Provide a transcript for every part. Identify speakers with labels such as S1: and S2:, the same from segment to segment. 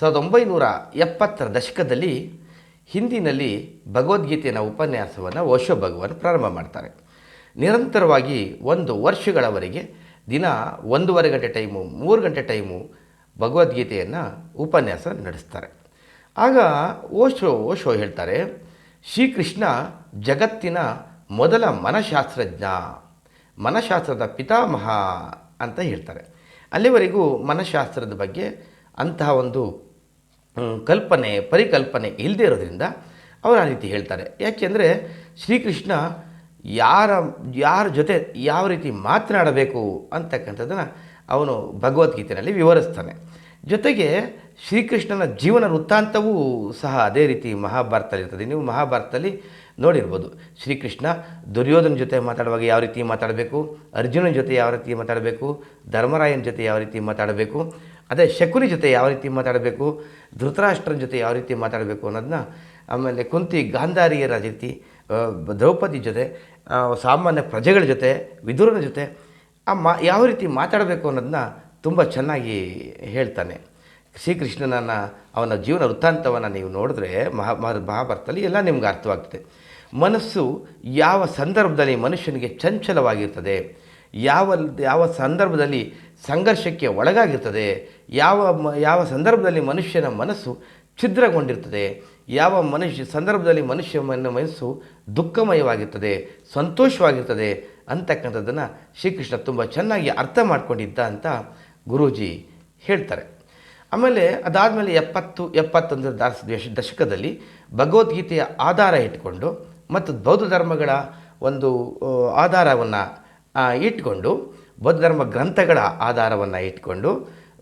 S1: ಸಾವಿರದ ಒಂಬೈನೂರ ಎಪ್ಪತ್ತರ ದಶಕದಲ್ಲಿ ಹಿಂದಿನಲ್ಲಿ ಭಗವದ್ಗೀತೆಯ ಉಪನ್ಯಾಸವನ್ನು ಓಶೋ ಭಗವಾನ್ ಪ್ರಾರಂಭ ಮಾಡ್ತಾರೆ. ನಿರಂತರವಾಗಿ ಒಂದು ವರ್ಷಗಳವರೆಗೆ ದಿನ ಒಂದೂವರೆ ಗಂಟೆ ಟೈಮು, ಮೂರು ಗಂಟೆ ಟೈಮು ಭಗವದ್ಗೀತೆಯನ್ನು ಉಪನ್ಯಾಸ ನಡೆಸ್ತಾರೆ. ಆಗ ಓಶೋ ಓಶೋ ಹೇಳ್ತಾರೆ, ಶ್ರೀಕೃಷ್ಣ ಜಗತ್ತಿನ ಮೊದಲ ಮನಃಶಾಸ್ತ್ರಜ್ಞ, ಮನಃಶಾಸ್ತ್ರದ ಪಿತಾಮಹ ಅಂತ ಹೇಳ್ತಾರೆ. ಅಲ್ಲಿವರೆಗೂ ಮನಃಶಾಸ್ತ್ರದ ಬಗ್ಗೆ ಅಂತಹ ಒಂದು ಕಲ್ಪನೆ, ಪರಿಕಲ್ಪನೆ ಇಲ್ಲದೆ ಇರೋದ್ರಿಂದ ಅವರು ಆ ರೀತಿ ಹೇಳ್ತಾರೆ. ಯಾಕೆಂದರೆ ಶ್ರೀಕೃಷ್ಣ ಯಾರ ಯಾರ ಜೊತೆ ಯಾವ ರೀತಿ ಮಾತನಾಡಬೇಕು ಅಂತಕ್ಕಂಥದ್ದನ್ನು ಅವನು ಭಗವದ್ಗೀತೆಯಲ್ಲಿ ವಿವರಿಸ್ತಾನೆ. ಜೊತೆಗೆ ಶ್ರೀಕೃಷ್ಣನ ಜೀವನ ವೃತ್ತಾಂತವೂ ಸಹ ಅದೇ ರೀತಿ ಮಹಾಭಾರತದಲ್ಲಿ ಇರ್ತದೆ. ನೀವು ಮಹಾಭಾರತದಲ್ಲಿ ನೋಡಿರ್ಬೋದು. ಶ್ರೀಕೃಷ್ಣ ದುರ್ಯೋಧನ ಜೊತೆ ಮಾತಾಡುವಾಗ ಯಾವ ರೀತಿ ಮಾತಾಡಬೇಕು? ಅರ್ಜುನನ ಜೊತೆ ಯಾವ ರೀತಿ ಮಾತಾಡಬೇಕು? ಧರ್ಮರಾಯನ ಜೊತೆ ಯಾವ ರೀತಿ ಮಾತಾಡಬೇಕು? ಅದೇ ಶಕುನಿ ಜೊತೆ ಯಾವ ರೀತಿ ಮಾತಾಡಬೇಕು, ಧೃತರಾಷ್ಟ್ರನ ಜೊತೆ ಯಾವ ರೀತಿ ಮಾತಾಡಬೇಕು ಅನ್ನೋದನ್ನ ಆಮೇಲೆ ಕುಂತಿ ಗಾಂಧಾರಿಯರ ರೀತಿ ದ್ರೌಪದಿ ಜೊತೆ ಸಾಮಾನ್ಯ ಪ್ರಜೆಗಳ ಜೊತೆ, ವಿದುರನ ಜೊತೆ, ಆ, ಮಾ, ಯಾವ ರೀತಿ ಮಾತಾಡಬೇಕು ಅನ್ನೋದನ್ನ ತುಂಬ ಚೆನ್ನಾಗಿ ಹೇಳ್ತಾನೆ. ಶ್ರೀಕೃಷ್ಣನನ್ನ, ಅವನ ಜೀವನ ವೃತ್ತಾಂತವನ್ನು ನೀವು ನೋಡಿದ್ರೆ ಮಹಾ, ಮಹಾ- ಮಹಾಭಾರತದಲ್ಲಿ ಎಲ್ಲ ನಿಮ್ಗೆ ಅರ್ಥವಾಗ್ತದೆ. ಮನಸ್ಸು ಯಾವ ಸಂದರ್ಭದಲ್ಲಿ ಮನುಷ್ಯನಿಗೆ ಚಂಚಲವಾಗಿರ್ತದೆ ಯಾವ ಯಾವ ಸಂದರ್ಭದಲ್ಲಿ ಸಂಘರ್ಷಕ್ಕೆ ಒಳಗಾಗಿರ್ತದೆ, ಯಾವ ಯಾವ ಸಂದರ್ಭದಲ್ಲಿ ಮನುಷ್ಯನ ಮನಸ್ಸು ಛಿದ್ರಗೊಂಡಿರ್ತದೆ, ಯಾವ ಮನುಷ್ಯ, ಸಂದರ್ಭದಲ್ಲಿ ಮನುಷ್ಯ ಮನಸ್ಸು ದುಃಖಮಯವಾಗಿರ್ತದೆ, ಸಂತೋಷವಾಗಿರ್ತದೆ ಅಂತಕ್ಕಂಥದ್ದನ್ನು ಶ್ರೀಕೃಷ್ಣ ತುಂಬ ಚೆನ್ನಾಗಿ ಅರ್ಥ ಮಾಡಿಕೊಂಡಿದ್ದ ಅಂತ ಗುರೂಜಿ ಹೇಳ್ತಾರೆ. ಆಮೇಲೆ ಅದಾದಮೇಲೆ ಎಪ್ಪತ್ತು, ಎಪ್ಪತ್ತೊಂದರ ದಾಸ ದಶ, ದಶಕದಲ್ಲಿ ಭಗವದ್ಗೀತೆಯ ಆಧಾರ ಇಟ್ಕೊಂಡು ಮತ್ತು ಬೌದ್ಧ ಧರ್ಮಗಳ ಒಂದು ಆಧಾರವನ್ನು ಇಟ್ಕೊಂಡು ಬೌದ್ಧ ಧರ್ಮ ಗ್ರಂಥಗಳ ಆಧಾರವನ್ನು ಇಟ್ಕೊಂಡು,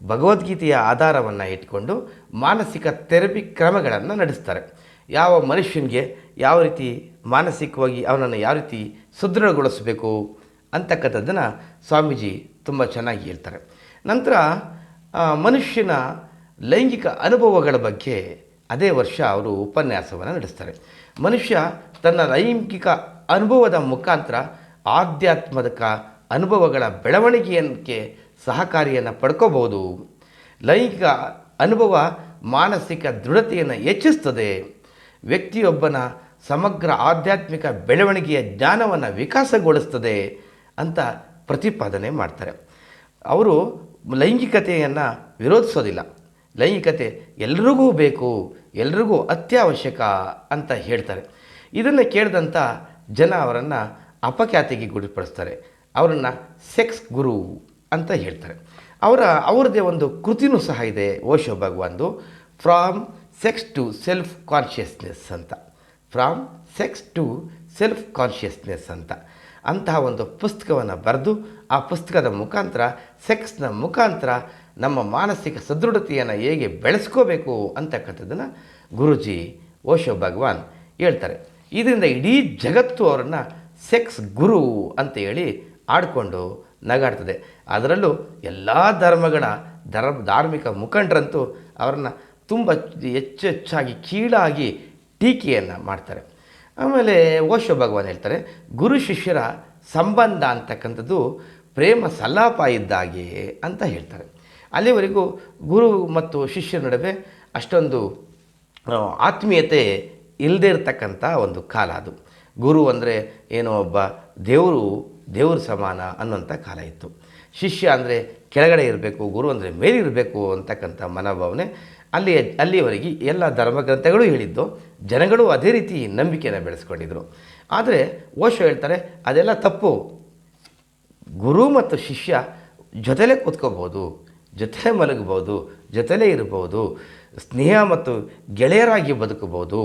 S1: ಭಗವದ್ಗೀತೆಯ ಆಧಾರವನ್ನು ಇಟ್ಕೊಂಡು ಮಾನಸಿಕ ಥೆರಪಿ ಕ್ರಮಗಳನ್ನು ನಡೆಸ್ತಾರೆ. ಯಾವ ಮನುಷ್ಯನಿಗೆ ಯಾವ ರೀತಿ ಮಾನಸಿಕವಾಗಿ ಅವನನ್ನು ಯಾವ ರೀತಿ ಸುದೃಢಗೊಳಿಸಬೇಕು ಅಂತಕ್ಕಂಥದ್ದನ್ನು ಸ್ವಾಮೀಜಿ ತುಂಬ ಚೆನ್ನಾಗಿ ಹೇಳ್ತಾರೆ. ನಂತರ ಮನುಷ್ಯನ ಲೈಂಗಿಕ ಅನುಭವಗಳ ಬಗ್ಗೆ ಅದೇ ವರ್ಷ ಅವರು ಉಪನ್ಯಾಸವನ್ನು ನಡೆಸ್ತಾರೆ. ಮನುಷ್ಯ ತನ್ನ ಲೈಂಗಿಕ ಅನುಭವದ ಮುಖಾಂತರ ಆಧ್ಯಾತ್ಮಕ ಅನುಭವಗಳ ಬೆಳವಣಿಗೆಯಕ್ಕೆ ಸಹಕಾರಿಯನ್ನು ಪಡ್ಕೋಬೋದು ಲೈಂಗಿಕ ಅನುಭವ ಮಾನಸಿಕ ದೃಢತೆಯನ್ನು ಹೆಚ್ಚಿಸ್ತದೆ. ವ್ಯಕ್ತಿಯೊಬ್ಬನ ಸಮಗ್ರ ಆಧ್ಯಾತ್ಮಿಕ ಬೆಳವಣಿಗೆಯ ಜ್ಞಾನವನ್ನು ವಿಕಾಸಗೊಳಿಸ್ತದೆ ಅಂತ ಪ್ರತಿಪಾದನೆ ಮಾಡ್ತಾರೆ. ಅವರು ಲೈಂಗಿಕತೆಯನ್ನು ವಿರೋಧಿಸೋದಿಲ್ಲ. ಲೈಂಗಿಕತೆ ಎಲ್ರಿಗೂ ಬೇಕು, ಎಲ್ರಿಗೂ ಅತ್ಯವಶ್ಯಕ ಅಂತ ಹೇಳ್ತಾರೆ. ಇದನ್ನು ಕೇಳಿದಂಥ ಜನ ಅವರನ್ನು ಅಪಖ್ಯಾತಿಗೆ ಗುರಿಪಡಿಸ್ತಾರೆ. ಅವರನ್ನು ಸೆಕ್ಸ್ ಗುರು ಅಂತ ಹೇಳ್ತಾರೆ. ಅವರ ಅವ್ರದ್ದೇ ಒಂದು ಕೃತಿನೂ ಸಹ ಇದೆ, Osho ಭಗವಾನ್ದು from sex to self consciousness ಅಂತ. From sex to self consciousness ಅಂತ. ಅಂತಹ ಒಂದು ಪುಸ್ತಕವನ್ನು ಬರೆದು, ಆ ಪುಸ್ತಕದ ಮುಖಾಂತರ ಸೆಕ್ಸ್ನ ಮುಖಾಂತರ ನಮ್ಮ ಮಾನಸಿಕ ಸದೃಢತೆಯನ್ನು ಹೇಗೆ ಬೆಳೆಸ್ಕೋಬೇಕು ಅಂತಕ್ಕಂಥದ್ದನ್ನು ಗುರುಜಿ ಓಶೋ ಭಗವಾನ್ ಹೇಳ್ತಾರೆ. ಇದರಿಂದ ಇಡೀ ಜಗತ್ತು ಅವರನ್ನು ಸೆಕ್ಸ್ ಗುರು ಅಂತ ಹೇಳಿ ಆಡಿಕೊಂಡು ನಗಾಡ್ತದೆ. ಅದರಲ್ಲೂ ಎಲ್ಲ ಧರ್ಮಗಳ ಧರ್ಮ, ಧಾರ್ಮಿಕ ಮುಖಂಡರಂತೂ ಅವರನ್ನು ತುಂಬ ಹೆಚ್ಚೆಚ್ಚಾಗಿ, ಕೀಳಾಗಿ ಟೀಕೆಯನ್ನು ಮಾಡ್ತಾರೆ. ಆಮೇಲೆ ಓಶೋ ಭಗವಾನ್ ಹೇಳ್ತಾರೆ, ಗುರು ಶಿಷ್ಯರ ಸಂಬಂಧ ಅಂತಕ್ಕಂಥದ್ದು ಪ್ರೇಮ ಸಲ್ಲಾಪ ಇದ್ದಾಗೆ ಅಂತ ಹೇಳ್ತಾರೆ. ಅಲ್ಲಿವರೆಗೂ ಗುರು ಮತ್ತು ಶಿಷ್ಯರ ನಡುವೆ ಅಷ್ಟೊಂದು ಆತ್ಮೀಯತೆ ಇಲ್ಲದೇ ಇರತಕ್ಕಂಥ ಒಂದು ಕಾಲ ಅದು. ಗುರು ಅಂದರೆ ಏನೋ ಒಬ್ಬ ದೇವರು ದೇವರು ಸಮಾನ ಅನ್ನುವಂಥ ಕಾಲ ಇತ್ತು. ಶಿಷ್ಯ ಅಂದರೆ ಕೆಳಗಡೆ ಇರಬೇಕು, ಗುರು ಅಂದರೆ ಮೇಲಿರಬೇಕು ಅಂತಕ್ಕಂಥ ಮನೋಭಾವನೆ ಅಲ್ಲಿ, ಅಲ್ಲಿಯವರೆಗೆ ಎಲ್ಲ ಧರ್ಮಗ್ರಂಥಗಳು ಹೇಳಿದ್ದು. ಜನಗಳು ಅದೇ ರೀತಿ ನಂಬಿಕೆಯನ್ನು ಬೆಳೆಸ್ಕೊಂಡಿದ್ರು. ಆದರೆ ಓಶೋ ಹೇಳ್ತಾರೆ, ಅದೆಲ್ಲ ತಪ್ಪು. ಗುರು ಮತ್ತು ಶಿಷ್ಯ ಜೊತೆಲೇ ಕೂತ್ಕೋಬೋದು ಜೊತೆ ಮಲಗಬಹುದು, ಜೊತೆಲೇ ಇರಬಹುದು, ಸ್ನೇಹ ಮತ್ತು ಗೆಳೆಯರಾಗಿ ಬದುಕಬಹುದು.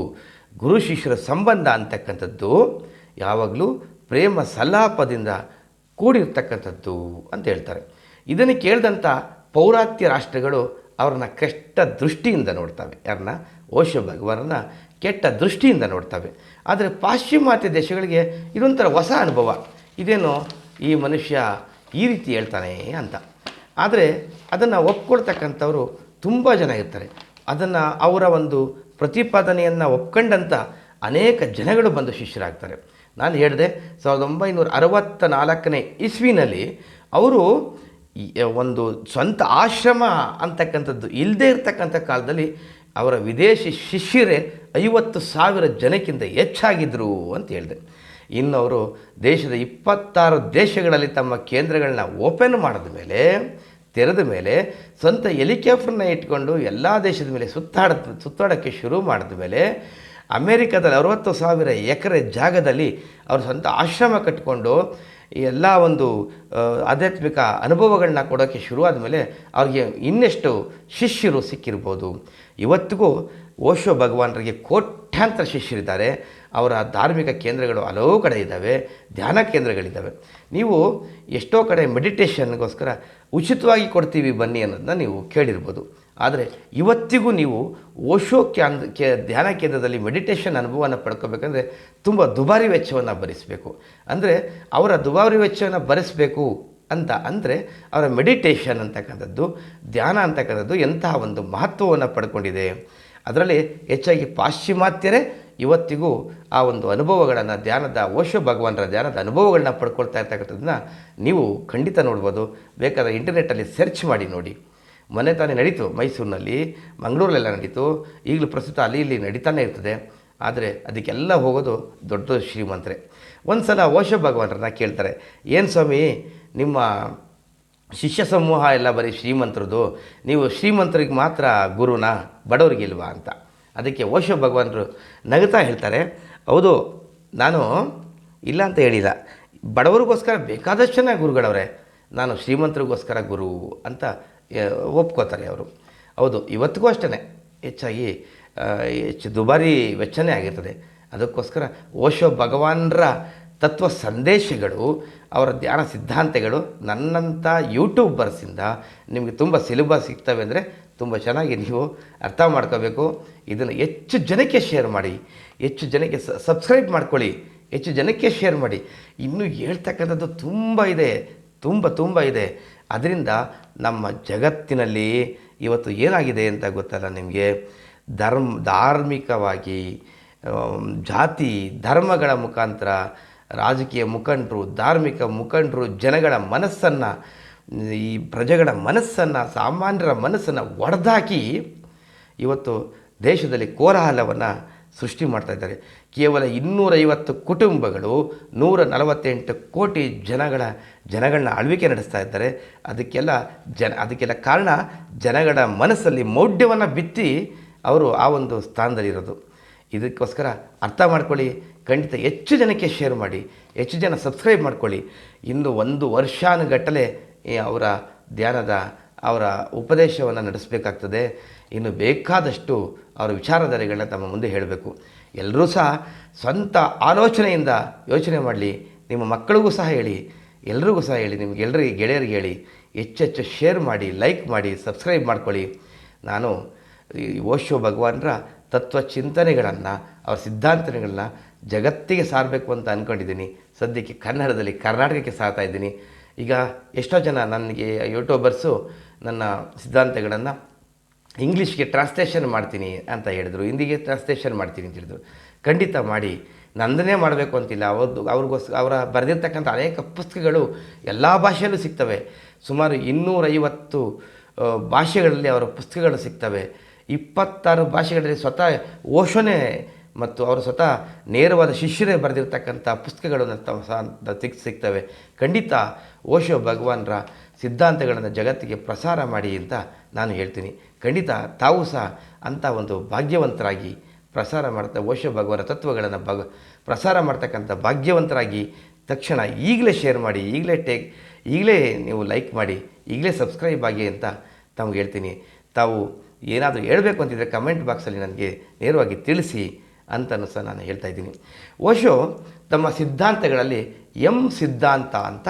S1: ಗುರು ಶಿಷ್ಯರ ಸಂಬಂಧ ಅಂತಕ್ಕಂಥದ್ದು, ಯಾವಾಗಲೂ ಪ್ರೇಮ ಸಲ್ಲಾಪದಿಂದ ಕೂಡಿರ್ತಕ್ಕಂಥದ್ದು ಅಂತ ಹೇಳ್ತಾರೆ. ಇದನ್ನು ಕೇಳಿದಂಥ ಪೌರಾತ್ಯ ರಾಷ್ಟ್ರಗಳು ಅವ್ರನ್ನ ಕೆಟ್ಟ ದೃಷ್ಟಿಯಿಂದ ನೋಡ್ತವೆ. ಯಾರನ್ನ? ಓಶ ಭಗವಾನನ ಕೆಟ್ಟ ದೃಷ್ಟಿಯಿಂದ ನೋಡ್ತವೆ. ಆದರೆ ಪಾಶ್ಚಿಮಾತ್ಯ ದೇಶಗಳಿಗೆ ಇದೊಂಥರ ಹೊಸ ಅನುಭವ. ಇದೇನು ಈ ಮನುಷ್ಯ ಈ ರೀತಿ ಹೇಳ್ತಾನೆ ಅಂತ. ಆದರೆ ಅದನ್ನು ಒಪ್ಕೊಳ್ತಕ್ಕಂಥವರು ತುಂಬ ಜನ ಇರ್ತಾರೆ. ಅದನ್ನು ಅವರ ಒಂದು ಪ್ರತಿಪಾದನೆಯನ್ನು ಒಪ್ಕೊಂಡಂಥ ಅನೇಕ ಜನಗಳು ಬಂದು ಶಿಷ್ಯರಾಗ್ತಾರೆ. ನಾನು ಹೇಳಿದೆ, ಸಾವಿರದ ಒಂಬೈನೂರ ಅರವತ್ತ ನಾಲ್ಕನೇ ಇಸ್ವಿನಲ್ಲಿ ಅವರು ಒಂದು ಸ್ವಂತ ಆಶ್ರಮ ಅಂತಕ್ಕಂಥದ್ದು ಇಲ್ಲದೇ ಇರತಕ್ಕಂಥ ಕಾಲದಲ್ಲಿ ಅವರ ವಿದೇಶಿ ಶಿಷ್ಯರೇ ಐವತ್ತು ಸಾವಿರ ಜನಕ್ಕಿಂತ ಹೆಚ್ಚಾಗಿದ್ದರು ಅಂತ ಹೇಳಿದೆ. ಇನ್ನು ಅವರು ದೇಶದ ಇಪ್ಪತ್ತಾರು ದೇಶಗಳಲ್ಲಿ ತಮ್ಮ ಕೇಂದ್ರಗಳನ್ನ ಓಪನ್ ಮಾಡಿದ ಮೇಲೆ ತೆರೆದ ಮೇಲೆ ಸ್ವಂತ ಹೆಲಿಕಾಪ್ಟರ್ನ ಇಟ್ಕೊಂಡು ಎಲ್ಲ ದೇಶದ ಮೇಲೆ ಸುತ್ತಾಡ, ಸುತ್ತಾಡೋಕ್ಕೆ ಶುರು ಮಾಡಿದ ಮೇಲೆ ಅಮೇರಿಕಾದಲ್ಲಿ ಅರವತ್ತು ಸಾವಿರ ಎಕರೆ ಜಾಗದಲ್ಲಿ ಅವರು ಸ್ವಂತ ಆಶ್ರಮ ಕಟ್ಕೊಂಡು ಎಲ್ಲ ಒಂದು ಆಧ್ಯಾತ್ಮಿಕ ಅನುಭವಗಳನ್ನ ಕೊಡೋಕ್ಕೆ ಶುರುವಾದ ಮೇಲೆ ಅವ್ರಿಗೆ ಇನ್ನೆಷ್ಟು ಶಿಷ್ಯರು ಸಿಕ್ಕಿರ್ಬೋದು. ಇವತ್ತಿಗೂ ಓಶೋ ಭಗವಾನರಿಗೆ ಕೋಟ್ಯಾಂತರ ಶಿಷ್ಯರಿದ್ದಾರೆ. ಅವರ ಧಾರ್ಮಿಕ ಕೇಂದ್ರಗಳು ಹಲವು ಕಡೆ ಇದ್ದಾವೆ, ಧ್ಯಾನ ಕೇಂದ್ರಗಳಿದ್ದಾವೆ. ನೀವು ಎಷ್ಟೋ ಕಡೆ ಮೆಡಿಟೇಷನ್ಗೋಸ್ಕರ ಉಚಿತವಾಗಿ ಕೊಡ್ತೀವಿ ಬನ್ನಿ ಅನ್ನೋದನ್ನ ನೀವು ಕೇಳಿರ್ಬೋದು. ಆದರೆ ಇವತ್ತಿಗೂ ನೀವು ಓಶೋ ಕ್ಯಾಂದ್ ಕೇ, ಧ್ಯಾನ ಕೇಂದ್ರದಲ್ಲಿ ಮೆಡಿಟೇಷನ್ ಅನುಭವನ ಪಡ್ಕೋಬೇಕಂದ್ರೆ ತುಂಬ ದುಬಾರಿ ವೆಚ್ಚವನ್ನು ಭರಿಸಬೇಕು. ಅಂದರೆ ಅವರ ದುಬಾರಿ ವೆಚ್ಚವನ್ನು ಭರಿಸಬೇಕು ಅಂತ ಅಂದರೆ ಅವರ ಮೆಡಿಟೇಷನ್ ಅಂತಕ್ಕಂಥದ್ದು, ಧ್ಯಾನ ಅಂತಕ್ಕಂಥದ್ದು ಎಂತಹ ಒಂದು ಮಹತ್ವವನ್ನು ಪಡ್ಕೊಂಡಿದೆ. ಅದರಲ್ಲಿ ಹೆಚ್ಚಾಗಿ ಪಾಶ್ಚಿಮಾತ್ಯರೇ ಇವತ್ತಿಗೂ ಆ ಒಂದು ಅನುಭವಗಳನ್ನು ಧ್ಯಾನದ ಓಶೋ ಭಗವಂತರ ಧ್ಯಾನದ ಅನುಭವಗಳನ್ನ ಪಡ್ಕೊಳ್ತಾ ಇರ್ತಕ್ಕಂಥದ್ದನ್ನ ನೀವು ಖಂಡಿತ ನೋಡ್ಬೋದು. ಬೇಕಾದರೆ ಇಂಟರ್ನೆಟ್ಟಲ್ಲಿ ಸರ್ಚ್ ಮಾಡಿ ನೋಡಿ. ಮೊನ್ನೆ ತಾನೇ ನಡೀತು ಮೈಸೂರಿನಲ್ಲಿ, ಮಂಗಳೂರಲ್ಲೆಲ್ಲ ನಡೀತು. ಈಗಲೂ ಪ್ರಸ್ತುತ ಅಲ್ಲಿ ಇಲ್ಲಿ ನಡೀತಾನೆ ಇರ್ತದೆ. ಆದರೆ ಅದಕ್ಕೆಲ್ಲ ಹೋಗೋದು ದೊಡ್ಡ ಶ್ರೀಮಂತರೆ. ಒಂದು ಸಲ ಓಶೋ ಭಗವಂತರನ್ನ ಕೇಳ್ತಾರೆ, ಏನು ಸ್ವಾಮಿ, ನಿಮ್ಮ ಶಿಷ್ಯ ಸಮೂಹ ಎಲ್ಲ ಬರೀ ಶ್ರೀಮಂತರದು. ನೀವು ಶ್ರೀಮಂತರಿಗೆ ಮಾತ್ರ ಗುರುನಾ, ಬಡವರಿಗಿಲ್ವಾ? ಅಂತ. ಅದಕ್ಕೆ ಓಶೋ ಭಗವಂತರು ನಗುತ್ತಾ ಹೇಳ್ತಾರೆ, ಹೌದು, ನಾನು ಇಲ್ಲ ಅಂತ ಹೇಳಿಲ್ಲ. ಬಡವರಿಗೋಸ್ಕರ ಬೇಕಾದಷ್ಟು ಜನ ಗುರುಗಳವರೇ. ನಾನು ಶ್ರೀಮಂತರಿಗೋಸ್ಕರ ಗುರು ಅಂತ ಒಪ್ಕೋತಾರೆ ಅವರು. ಹೌದು, ಇವತ್ತಿಗೂ ಅಷ್ಟೇ ಹೆಚ್ಚಾಗಿ ಹೆಚ್ಚು ದುಬಾರಿ ವೆಚ್ಚನೇ ಆಗಿರ್ತದೆ. ಅದಕ್ಕೋಸ್ಕರ ಓಶೋ ಭಗವಾನರ ತತ್ವ ಸಂದೇಶಗಳು, ಅವರ ಧ್ಯಾನ ಸಿದ್ಧಾಂತಗಳು ನನ್ನಂಥ ಯೂಟ್ಯೂಬರ್ಸಿಂದ ನಿಮಗೆ ತುಂಬ ಸಿಲಬಸ್ ಸಿಗ್ತವೆ ಅಂದರೆ ತುಂಬ ಚೆನ್ನಾಗಿ ನೀವು ಅರ್ಥ ಮಾಡ್ಕೋಬೇಕು. ಇದನ್ನು ಹೆಚ್ಚು ಜನಕ್ಕೆ ಶೇರ್ ಮಾಡಿ. ಹೆಚ್ಚು ಜನಕ್ಕೆ ಸಬ್ಸ್ಕ್ರೈಬ್ ಮಾಡ್ಕೊಳ್ಳಿ. ಹೆಚ್ಚು ಜನಕ್ಕೆ ಶೇರ್ ಮಾಡಿ. ಇನ್ನೂ ಹೇಳ್ತಕ್ಕಂಥದ್ದು ತುಂಬ ಇದೆ. ತುಂಬ ತುಂಬ ಇದೆ. ಅದರಿಂದ ನಮ್ಮ ಜಗತ್ತಿನಲ್ಲಿ ಇವತ್ತು ಏನಾಗಿದೆ ಅಂತ ಗೊತ್ತಲ್ಲ ನಿಮಗೆ? ಧರ್ಮ, ಧಾರ್ಮಿಕವಾಗಿ ಜಾತಿ, ಧರ್ಮಗಳ ಮುಖಾಂತರ ರಾಜಕೀಯ ಮುಖಂಡರು, ಧಾರ್ಮಿಕ ಮುಖಂಡರು ಜನಗಳ ಮನಸ್ಸನ್ನು ಈ ಪ್ರಜೆಗಳ ಮನಸ್ಸನ್ನು, ಸಾಮಾನ್ಯರ ಮನಸ್ಸನ್ನು ಒಡೆದಾಕಿ ಇವತ್ತು ದೇಶದಲ್ಲಿ ಕೋಲಾಹಲವನ್ನು ಸೃಷ್ಟಿ ಮಾಡ್ತಾ ಇದ್ದಾರೆ. ಕೇವಲ ಇನ್ನೂರೈವತ್ತು ಕುಟುಂಬಗಳು ನೂರ ನಲವತ್ತೆಂಟು ಕೋಟಿ ಜನಗಳ ಜನಗಳನ್ನ ಆಳ್ವಿಕೆ ನಡೆಸ್ತಾ ಇದ್ದಾರೆ. ಅದಕ್ಕೆಲ್ಲ ಜನ, ಅದಕ್ಕೆಲ್ಲ ಕಾರಣ ಜನಗಳ ಮನಸ್ಸಲ್ಲಿ ಮೌಢ್ಯವನ್ನು ಬಿತ್ತಿ ಅವರು ಆ ಒಂದು ಸ್ಥಾನದಲ್ಲಿರೋದು ಇದಕ್ಕೋಸ್ಕರ ಅರ್ಥ ಮಾಡ್ಕೊಳ್ಳಿ, ಖಂಡಿತ ಹೆಚ್ಚು ಜನಕ್ಕೆ ಶೇರ್ ಮಾಡಿ, ಹೆಚ್ಚು ಜನ ಸಬ್ಸ್ಕ್ರೈಬ್ ಮಾಡ್ಕೊಳ್ಳಿ. ಇನ್ನು ಒಂದು ವರ್ಷಾನುಗಟ್ಟಲೆ ಅವರ ಧ್ಯಾನದ, ಅವರ ಉಪದೇಶವನ್ನು ನಡೆಸಬೇಕಾಗ್ತದೆ. ಇನ್ನು ಬೇಕಾದಷ್ಟು ಅವರ ವಿಚಾರಧಾರೆಗಳನ್ನ ತಮ್ಮ ಮುಂದೆ ಹೇಳಬೇಕು. ಎಲ್ಲರೂ ಸಹ ಸ್ವಂತ ಆಲೋಚನೆಯಿಂದ ಯೋಚನೆ ಮಾಡಲಿ. ನಿಮ್ಮ ಮಕ್ಕಳಿಗೂ ಸಹ ಹೇಳಿ. ಎಲ್ರಿಗೂ ಸಹ ಹೇಳಿ. ನಿಮ್ಗೆ ಎಲ್ಲರಿಗೆ ಗೆಳೆಯರಿಗೆ ಹೇಳಿ. ಹೆಚ್ಚೆಚ್ಚು ಶೇರ್ ಮಾಡಿ, ಲೈಕ್ ಮಾಡಿ, ಸಬ್ಸ್ಕ್ರೈಬ್ ಮಾಡ್ಕೊಳ್ಳಿ. ನಾನು ಓಶೋ ಭಗವಾನರ ತತ್ವ ಚಿಂತನೆಗಳನ್ನು ಅವರ ಸಿದ್ಧಾಂತಗಳನ್ನ ಜಗತ್ತಿಗೆ ಸಾರಬೇಕು ಅಂತ ಅಂದ್ಕೊಂಡಿದ್ದೀನಿ ಸದ್ಯಕ್ಕೆ ಕನ್ನಡದಲ್ಲಿ ಕರ್ನಾಟಕಕ್ಕೆ ಸಾರ್ತಾ ಇದ್ದೀನಿ. ಈಗ ಎಷ್ಟೋ ಜನ ನನಗೆ ಯೂಟ್ಯೂಬರ್ಸು ನನ್ನ ಸಿದ್ಧಾಂತಗಳನ್ನು ಇಂಗ್ಲೀಷ್ಗೆ ಟ್ರಾನ್ಸ್ಲೇಷನ್ ಮಾಡ್ತೀನಿ ಅಂತ ಹೇಳಿದರು, ಹಿಂದಿಗೆ ಟ್ರಾನ್ಸ್ಲೇಷನ್ ಮಾಡ್ತೀನಿ ಅಂತ ಹೇಳಿದರು. ಖಂಡಿತ ಮಾಡಿ, ನಂದನೇ ಮಾಡಬೇಕು ಅಂತಿಲ್ಲ. ಅವ್ರದ್ದು ಅವ್ರಿಗೋಸ್ಕರ ಅವರ ಬರೆದಿರ್ತಕ್ಕಂಥ ಅನೇಕ ಪುಸ್ತಕಗಳು ಎಲ್ಲ ಭಾಷೆಯಲ್ಲೂ ಸಿಗ್ತವೆ. ಸುಮಾರು ಇನ್ನೂರೈವತ್ತು ಭಾಷೆಗಳಲ್ಲಿ ಅವರ ಪುಸ್ತಕಗಳು ಸಿಗ್ತವೆ. ಇಪ್ಪತ್ತಾರು ಭಾಷೆಗಳಲ್ಲಿ ಸ್ವತಃ ಓಶೋನೇ ಮತ್ತು ಅವರು ಸ್ವತಃ ನೇರವಾದ ಶಿಷ್ಯರೇ ಬರೆದಿರ್ತಕ್ಕಂಥ ಪುಸ್ತಕಗಳನ್ನು ತಾವು ಸಹ ಸಿಗ್ತವೆ. ಖಂಡಿತ ಓಶೋ ಭಗವಾನರ ಸಿದ್ಧಾಂತಗಳನ್ನು ಜಗತ್ತಿಗೆ ಪ್ರಸಾರ ಮಾಡಿ ಅಂತ ನಾನು ಹೇಳ್ತೀನಿ. ಖಂಡಿತ ತಾವು ಸಹ ಅಂಥ ಒಂದು ಭಾಗ್ಯವಂತರಾಗಿ ಪ್ರಸಾರ ಮಾಡ್ತಾ ಓಶೋ ಭಗವಾನ ತತ್ವಗಳನ್ನು ಭಗ ಪ್ರಸಾರ ಮಾಡ್ತಕ್ಕಂಥ ಭಾಗ್ಯವಂತರಾಗಿ ತಕ್ಷಣ ಈಗಲೇ ಶೇರ್ ಮಾಡಿ, ಈಗಲೇ ಟೇಕ್, ಈಗಲೇ ನೀವು ಲೈಕ್ ಮಾಡಿ, ಈಗಲೇ ಸಬ್ಸ್ಕ್ರೈಬ್ ಆಗಿ ಅಂತ ತಮಗೆ ಹೇಳ್ತೀನಿ. ತಾವು ಏನಾದರೂ ಹೇಳಬೇಕು ಅಂತಿದ್ದರೆ ಕಮೆಂಟ್ ಬಾಕ್ಸಲ್ಲಿ ನನಗೆ ನೇರವಾಗಿ ತಿಳಿಸಿ. ಅಂತಲೂ ಸಹ ನಾನು ಹೇಳ್ತಾ ಇದ್ದೀನಿ. ಓಶೋ ತಮ್ಮ ಸಿದ್ಧಾಂತಗಳಲ್ಲಿ ಎಂ ಸಿದ್ಧಾಂತ ಅಂತ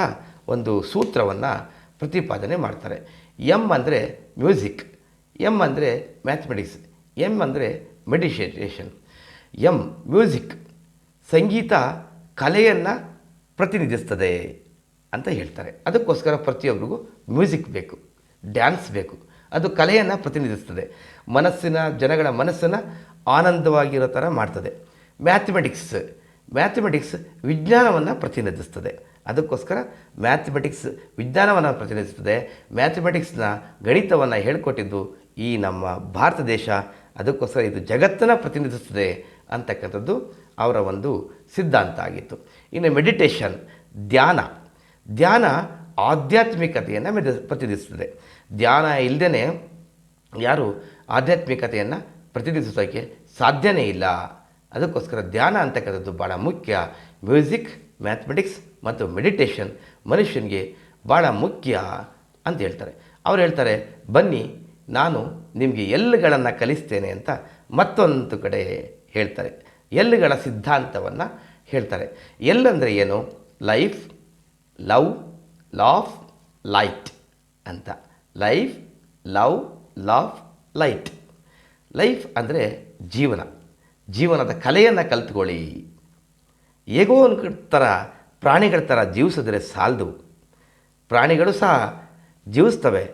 S1: ಒಂದು ಸೂತ್ರವನ್ನು ಪ್ರತಿಪಾದನೆ ಮಾಡ್ತಾರೆ. ಎಂ ಅಂದರೆ ಮ್ಯೂಸಿಕ್, ಎಂ ಅಂದರೆ ಮ್ಯಾಥಮೆಟಿಕ್ಸ್, ಎಂ ಅಂದರೆ ಮೆಡಿಟೇಷನ್. ಎಂ ಮ್ಯೂಸಿಕ್ ಸಂಗೀತ ಕಲೆಯನ್ನು ಪ್ರತಿನಿಧಿಸ್ತದೆ ಅಂತ ಹೇಳ್ತಾರೆ. ಅದಕ್ಕೋಸ್ಕರ ಪ್ರತಿಯೊಬ್ಬರಿಗೂ ಮ್ಯೂಸಿಕ್ ಬೇಕು, ಡ್ಯಾನ್ಸ್ ಬೇಕು. ಅದು ಕಲೆಯನ್ನು ಪ್ರತಿನಿಧಿಸ್ತದೆ. ಮನಸ್ಸಿನ ಜನಗಳ ಮನಸ್ಸನ್ನು ಆನಂದವಾಗಿರೋ ಥರ ಮಾಡ್ತದೆ. ಮ್ಯಾಥಮೆಟಿಕ್ಸ್ ಮ್ಯಾಥಮೆಟಿಕ್ಸ್ ವಿಜ್ಞಾನವನ್ನು ಪ್ರತಿನಿಧಿಸ್ತದೆ. ಅದಕ್ಕೋಸ್ಕರ ಮ್ಯಾಥಮೆಟಿಕ್ಸ್ ವಿಜ್ಞಾನವನ್ನು ಪ್ರತಿನಿಧಿಸ್ತದೆ. ಮ್ಯಾಥಮೆಟಿಕ್ಸ್ನ ಗಣಿತವನ್ನು ಹೇಳಿಕೊಟ್ಟಿದ್ದು ಈ ನಮ್ಮ ಭಾರತ ದೇಶ. ಅದಕ್ಕೋಸ್ಕರ ಇದು ಜಗತ್ತನ್ನು ಪ್ರತಿನಿಧಿಸ್ತದೆ ಅಂತಕ್ಕಂಥದ್ದು ಅವರ ಒಂದು ಸಿದ್ಧಾಂತ ಆಗಿತ್ತು. ಇನ್ನು ಮೆಡಿಟೇಷನ್ ಧ್ಯಾನ. ಧ್ಯಾನ ಆಧ್ಯಾತ್ಮಿಕತೆಯನ್ನು ಮೆದ, ಪ್ರತಿನಿಧಿಸ್ತದೆ. ಧ್ಯಾನ ಇಲ್ಲದೇ ಯಾರು ಆಧ್ಯಾತ್ಮಿಕತೆಯನ್ನು ಪ್ರತಿನಿಧಿಸೋಕ್ಕೆ ಸಾಧ್ಯನೇ ಇಲ್ಲ. ಅದಕ್ಕೋಸ್ಕರ ಧ್ಯಾನ ಅಂತಕ್ಕಂಥದ್ದು ಭಾಳ ಮುಖ್ಯ. ಮ್ಯೂಸಿಕ್, ಮ್ಯಾಥಮೆಟಿಕ್ಸ್ ಮತ್ತು ಮೆಡಿಟೇಷನ್ ಮನುಷ್ಯನಿಗೆ ಭಾಳ ಮುಖ್ಯ ಅಂತ ಹೇಳ್ತಾರೆ. ಅವ್ರು ಹೇಳ್ತಾರೆ, ಬನ್ನಿ, ನಾನು ನಿಮಗೆ ಎಲ್ಲುಗಳನ್ನು ಕಲಿಸ್ತೇನೆ ಅಂತ ಮತ್ತೊಂದು ಕಡೆ ಹೇಳ್ತಾರೆ. ಎಲ್ಲುಗಳ ಸಿದ್ಧಾಂತವನ್ನು ಹೇಳ್ತಾರೆ. ಎಲ್ಲಂದರೆ ಏನು? ಲೈಫ್, ಲವ್, ಲಾಫ್, ಲೈಟ್ ಅಂತ. Life, love, laugh, light. Life ಅಂದರೆ ಜೀವನ. ಜೀವನದ ಕಲೆಯನ್ನು ಕಲ್ತ್ಕೊಳ್ಳಿ. ಹೇಗೋ ಒಂದು ಥರ ಪ್ರಾಣಿಗಳ ಥರ ಜೀವಿಸಿದ್ರೆ ಸಾಲದು. ಪ್ರಾಣಿಗಳು ಸಹ ಜೀವಿಸ್ತವೆ.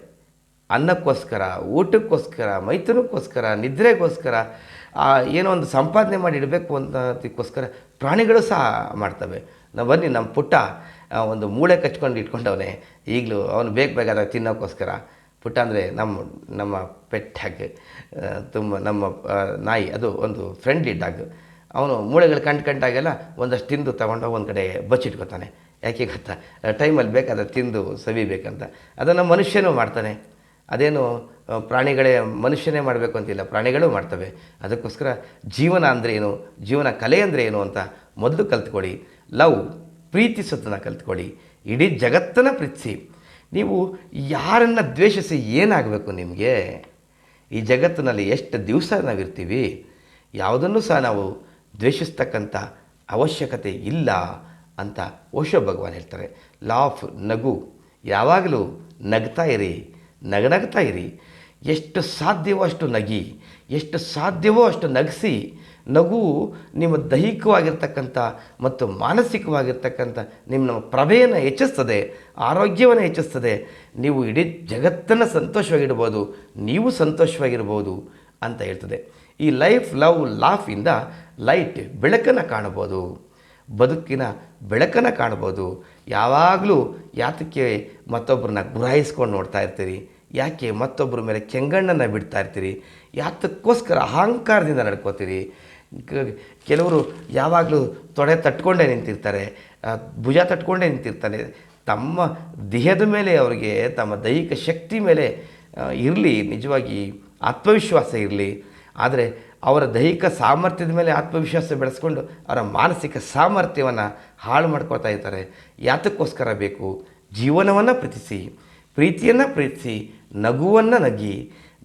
S1: ಅನ್ನಕ್ಕೋಸ್ಕರ, ಊಟಕ್ಕೋಸ್ಕರ ಮೈಥುನಕ್ಕೋಸ್ಕರ ನಿದ್ರೆಗೋಸ್ಕರ ಏನೋ ಒಂದು ಸಂಪಾದನೆ ಮಾಡಿ ಇಡಬೇಕು ಅನ್ನೋದಕ್ಕೋಸ್ಕರ ಪ್ರಾಣಿಗಳು ಸಹ ಮಾಡ್ತವೆ. ನಾವು ಬನ್ನಿ ನಮ್ಮ ಪುಟ್ಟ ಒಂದು ಮೂಳೆ ಕಚ್ಕೊಂಡು ಇಟ್ಕೊಂಡವನೇ. ಈಗಲೂ ಅವನು ಬೇಕು ಬೇಕಾದಾಗ ತಿನ್ನೋಕ್ಕೋಸ್ಕರ. ಪುಟ್ಟ ಅಂದರೆ ನಮ್ಮ ನಮ್ಮ ಪೆಟ್ ತುಂಬ ನಮ್ಮ ನಾಯಿ, ಅದು ಒಂದು ಫ್ರೆಂಡ್ಲಿ ಡಾಗ್ ಅವನು ಮೂಳೆಗಳು ಕಂಡು ಕಂಡಾಗೆಲ್ಲ ಒಂದಷ್ಟು ತಿಂದು ತಗೊಂಡು ಒಂದು ಕಡೆ ಬಚ್ಚಿಟ್ಕೊತಾನೆ. ಯಾಕೆ ಗೊತ್ತಾ? ಟೈಮಲ್ಲಿ ಬೇಕಾದ ತಿಂದು ಸವಿಬೇಕಂತ. ಅದನ್ನು ಮನುಷ್ಯನೂ ಮಾಡ್ತಾನೆ. ಅದೇನು ಪ್ರಾಣಿಗಳೇ ಮನುಷ್ಯನೇ ಮಾಡಬೇಕು ಅಂತಿಲ್ಲ, ಪ್ರಾಣಿಗಳು ಮಾಡ್ತವೆ. ಅದಕ್ಕೋಸ್ಕರ ಜೀವನ ಅಂದರೆ ಏನು, ಜೀವನ ಕಲೆ ಅಂದರೆ ಏನು ಅಂತ ಮೊದಲು ಕಲ್ತ್ಕೊಳ್ಳಿ. ಲವ್ ಪ್ರೀತಿಸೋದನ್ನು ಕಲ್ತ್ಕೊಳ್ಳಿ. ಇಡೀ ಜಗತ್ತನ್ನು ಪ್ರೀತಿಸಿ. ನೀವು ಯಾರನ್ನು ದ್ವೇಷಿಸಿ ಏನಾಗಬೇಕು ನಿಮಗೆ? ಈ ಜಗತ್ತಿನಲ್ಲಿ ಎಷ್ಟು ದಿವಸ ನಾವಿರ್ತೀವಿ, ಯಾವುದನ್ನು ಸಹ ನಾವು ದ್ವೇಷಿಸ್ತಕ್ಕಂಥ ಅವಶ್ಯಕತೆ ಇಲ್ಲ ಅಂತ ಓಶೋ ಭಗವಾನ್ ಹೇಳ್ತಾರೆ. ಲಾಫ್ ನಗು, ಯಾವಾಗಲೂ ನಗ್ತಾ ಇರಿ, ನಗನಗ್ತಾ ಇರಿ. ಎಷ್ಟು ಸಾಧ್ಯವೋ ಅಷ್ಟು ನಗಿ, ಎಷ್ಟು ಸಾಧ್ಯವೋ ಅಷ್ಟು ನಗಿಸಿ ನಗು ನಿಮ್ಮ ದೈಹಿಕವಾಗಿರ್ತಕ್ಕಂಥ ಮತ್ತು ಮಾನಸಿಕವಾಗಿರ್ತಕ್ಕಂಥ ನಿಮ್ಮ ಪ್ರಭೆಯನ್ನು ಹೆಚ್ಚಿಸ್ತದೆ, ಆರೋಗ್ಯವನ್ನು ಹೆಚ್ಚಿಸ್ತದೆ. ನೀವು ಇಡೀ ಜಗತ್ತನ್ನು ಸಂತೋಷವಾಗಿಡ್ಬೋದು, ನೀವು ಸಂತೋಷವಾಗಿರ್ಬೋದು ಅಂತ ಹೇಳ್ತದೆ. ಈ ಲೈಫ್, ಲವ್ ಲಾಫಿಂದ ಲೈಟ್ ಬೆಳಕನ್ನು ಕಾಣ್ಬೋದು, ಬದುಕಿನ ಬೆಳಕನ್ನು ಕಾಣ್ಬೋದು. ಯಾವಾಗಲೂ ಯಾತಕ್ಕೆ ಮತ್ತೊಬ್ಬರನ್ನ ಗುರಾಯಿಸ್ಕೊಂಡು ನೋಡ್ತಾ ಇರ್ತೀರಿ? ಯಾಕೆ ಮತ್ತೊಬ್ಬರ ಮೇಲೆ ಕೆಂಗಣ್ಣನ್ನು ಬಿಡ್ತಾ ಇರ್ತೀರಿ? ಯಾತಕ್ಕೋಸ್ಕರ ಅಹಂಕಾರದಿಂದ ನಡ್ಕೋತೀರಿ? ಕೆಲವರು ಯಾವಾಗಲೂ ತೊಡೆ ತಟ್ಕೊಂಡೇ ನಿಂತಿರ್ತಾರೆ ಭುಜ ತಟ್ಕೊಂಡೇ ನಿಂತಿರ್ತಾರೆ ತಮ್ಮ ದೇಹದ ಮೇಲೆ ಅವರಿಗೆ, ತಮ್ಮ ದೈಹಿಕ ಶಕ್ತಿ ಮೇಲೆ ಇರಲಿ, ನಿಜವಾಗಿ ಆತ್ಮವಿಶ್ವಾಸ ಇರಲಿ. ಆದರೆ ಅವರ ದೈಹಿಕ ಸಾಮರ್ಥ್ಯದ ಮೇಲೆ ಆತ್ಮವಿಶ್ವಾಸ ಬೆಳೆಸ್ಕೊಂಡು ಅವರ ಮಾನಸಿಕ ಸಾಮರ್ಥ್ಯವನ್ನು ಹಾಳು ಮಾಡ್ಕೊಳ್ತಾ ಇರ್ತಾರೆ. ಯಾತಕ್ಕೋಸ್ಕರ ಬೇಕು? ಜೀವನವನ್ನು ಪ್ರೀತಿಸಿ, ಪ್ರೀತಿಯನ್ನು ಪ್ರೀತಿಸಿ, ನಗುವನ್ನು ನಗಿ,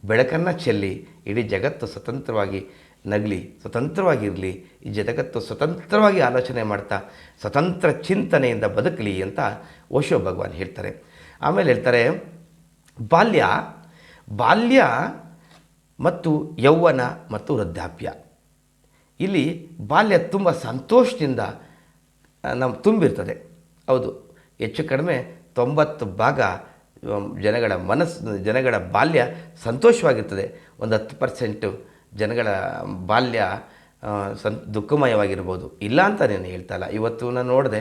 S1: ಬೆಳಕನ್ನು ಚೆಲ್ಲಿ, ಇಡೀ ಜಗತ್ತು ಸ್ವತಂತ್ರವಾಗಿ ನಗಲಿ, ಸ್ವತಂತ್ರವಾಗಿರಲಿ, ಈ ಜಗತ್ತು ಸ್ವತಂತ್ರವಾಗಿ ಆಲೋಚನೆ ಮಾಡ್ತಾ, ಸ್ವತಂತ್ರ ಚಿಂತನೆಯಿಂದ ಬದುಕಲಿ ಅಂತ ಓಶೋ ಭಗವಾನ್ ಹೇಳ್ತಾರೆ. ಆಮೇಲೆ ಹೇಳ್ತಾರೆ, ಬಾಲ್ಯ ಬಾಲ್ಯ ಮತ್ತು ಯೌವನ ಮತ್ತು ವೃದ್ಧಾಪ್ಯ. ಇಲ್ಲಿ ಬಾಲ್ಯ ತುಂಬ ಸಂತೋಷದಿಂದ ನಮ್ಮ ತುಂಬಿರ್ತದೆ. ಹೌದು, ಹೆಚ್ಚು ಕಡಿಮೆ ತೊಂಬತ್ತು ಭಾಗ ಜನಗಳ ಮನಸ್ಸು, ಜನಗಳ ಬಾಲ್ಯ ಸಂತೋಷವಾಗಿರ್ತದೆ. ಒಂದು ಹತ್ತು ಪರ್ಸೆಂಟು ಜನಗಳ ಬಾಲ್ಯ ಸನ್ ದುಃಖಮಯವಾಗಿರ್ಬೋದು. ಇಲ್ಲ ಅಂತ ನಾನು ಹೇಳ್ತಾ ಇಲ್ಲ. ಇವತ್ತು ನಾನು ನೋಡಿದೆ,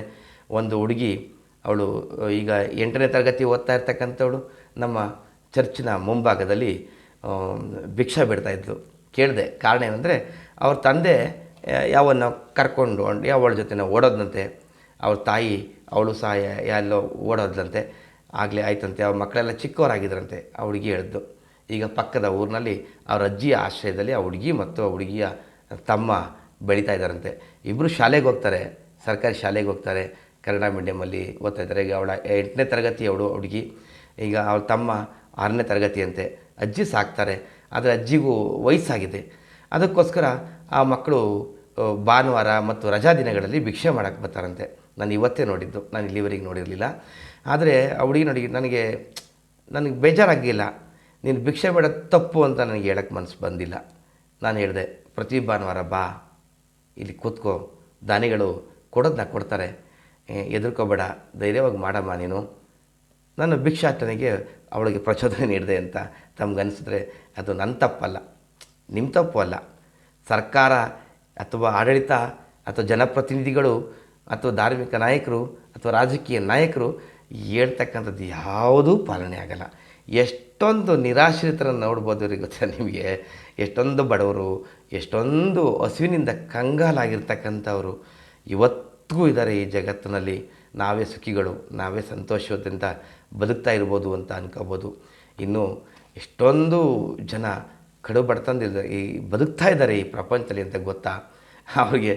S1: ಒಂದು ಹುಡುಗಿ, ಅವಳು ಈಗ ಎಂಟನೇ ತರಗತಿ ಓದ್ತಾ ಇರ್ತಕ್ಕಂಥವಳು, ನಮ್ಮ ಚರ್ಚಿನ ಮುಂಭಾಗದಲ್ಲಿ ಭಿಕ್ಷಾ ಇದ್ದಳು ಕೇಳಿದೆ, ಕಾರಣ ಏನಂದರೆ, ಅವ್ರ ತಂದೆ ಯಾವನ್ನ ಕರ್ಕೊಂಡು ಅವಳ ಜೊತೆ ಓಡೋದಂತೆ ಅವ್ರ ತಾಯಿ, ಅವಳು ಸಹ ಎಲ್ಲೋ ಓಡೋದಂತೆ ಆಗಲೇ ಆಯ್ತಂತೆ, ಅವ್ರ ಮಕ್ಕಳೆಲ್ಲ ಚಿಕ್ಕವರಾಗಿದ್ರಂತೆ, ಆ ಹುಡುಗಿ ಹೇಳಿದ್ದು. ಈಗ ಪಕ್ಕದ ಊರಿನಲ್ಲಿ ಅವರ ಅಜ್ಜಿಯ ಆಶ್ರಯದಲ್ಲಿ ಆ ಹುಡುಗಿ ಮತ್ತು ಆ ಹುಡುಗಿಯ ತಮ್ಮ ಬೆಳೀತಾ ಇದ್ದಾರಂತೆ. ಇಬ್ಬರು ಶಾಲೆಗೆ ಹೋಗ್ತಾರೆ, ಸರ್ಕಾರಿ ಶಾಲೆಗೆ ಹೋಗ್ತಾರೆ, ಕನ್ನಡ ಮೀಡಿಯಮಲ್ಲಿ ಓದ್ತಾ ಇದ್ದಾರೆ. ಈಗ ಅವಳ ಎಂಟನೇ ತರಗತಿ ಅವಳು ಹುಡುಗಿ. ಈಗ ಅವಳ ತಮ್ಮ ಆರನೇ ತರಗತಿಯಂತೆ. ಅಜ್ಜಿ ಸಾಕ್ತಾರೆ, ಆದರೆ ಅಜ್ಜಿಗೂ ವಯಸ್ಸಾಗಿದೆ. ಅದಕ್ಕೋಸ್ಕರ ಆ ಮಕ್ಕಳು ಭಾನುವಾರ ಮತ್ತು ರಜಾ ದಿನಗಳಲ್ಲಿ ಭಿಕ್ಷೆ ಮಾಡೋಕ್ಕೆ ಬರ್ತಾರಂತೆ. ನಾನು ಇವತ್ತೇ ನೋಡಿದ್ದು, ನಾನು ಇಲ್ಲಿವರೆಗೆ ನೋಡಿರಲಿಲ್ಲ. ಆದರೆ ಆ ಹುಡುಗಿ ನೋಡಿ, ನನಗೆ ನನಗೆ ಬೇಜಾರಾಗಿಲ್ಲ ನೀನು ಭಿಕ್ಷೆ ಬೇಡ, ತಪ್ಪು ಅಂತ ನನಗೆ ಹೇಳಕ್ಕೆ ಮನಸ್ಸು ಬಂದಿಲ್ಲ. ನಾನು ಹೇಳಿದೆ, ಪ್ರತಿ ಭಾನುವಾರ ಬಾ, ಇಲ್ಲಿ ಕೂತ್ಕೋ. ದಾನಿಗಳು ಕೊಡೋದನ್ನ ಕೊಡ್ತಾರೆ. ಎದುರ್ಕೋಬೇಡ ಧೈರ್ಯವಾಗಿ ಮಾಡಮ್ಮ ನೀನು. ನಾನು ಭಿಕ್ಷಾಟನೆಗೆ ಅವಳಿಗೆ ಪ್ರಚೋದನೆ ನೀಡಿದೆ ಅಂತ ತಮ್ಗನ್ಸಿದ್ರೆ ಅದು ನನ್ನ ತಪ್ಪಲ್ಲ. ನಿಮ್ಮ ತಪ್ಪು ಅಲ್ಲ. ಸರ್ಕಾರ ಅಥವಾ ಆಡಳಿತ ಅಥವಾ ಜನಪ್ರತಿನಿಧಿಗಳು ಅಥವಾ ಧಾರ್ಮಿಕ ನಾಯಕರು ಅಥವಾ ರಾಜಕೀಯ ನಾಯಕರು ಹೇಳ್ತಕ್ಕಂಥದ್ದು ಯಾವುದೂ ಪಾಲನೆ ಆಗಲ್ಲ. ಎಷ್ಟೊಂದು ನಿರಾಶ್ರಿತರನ್ನು ನೋಡ್ಬೋದು ರೀ ಗೊತ್ತಾ ನಿಮಗೆ? ಎಷ್ಟೊಂದು ಬಡವರು, ಎಷ್ಟೊಂದು ಹಸುವಿನಿಂದ ಕಂಗಾಲಾಗಿರ್ತಕ್ಕಂಥವರು. ಇವತ್ತಿಗೂ ಇದ್ದಾರೆ ಈ ಜಗತ್ತಿನಲ್ಲಿ. ನಾವೇ ಸುಖಿಗಳು, ನಾವೇ ಸಂತೋಷದಿಂದ ಬದುಕ್ತಾ ಇರ್ಬೋದು ಅಂತ ಅನ್ಕೋಬೋದು. ಇನ್ನು ಎಷ್ಟೊಂದು ಜನ ಕಡು ಬಡ್ತಂದಿದ್ದಾರೆ ಈ ಬದುಕ್ತಾ ಇದ್ದಾರೆ ಈ ಪ್ರಪಂಚದಲ್ಲಿ ಅಂತ ಗೊತ್ತಾ? ಅವ್ರಿಗೆ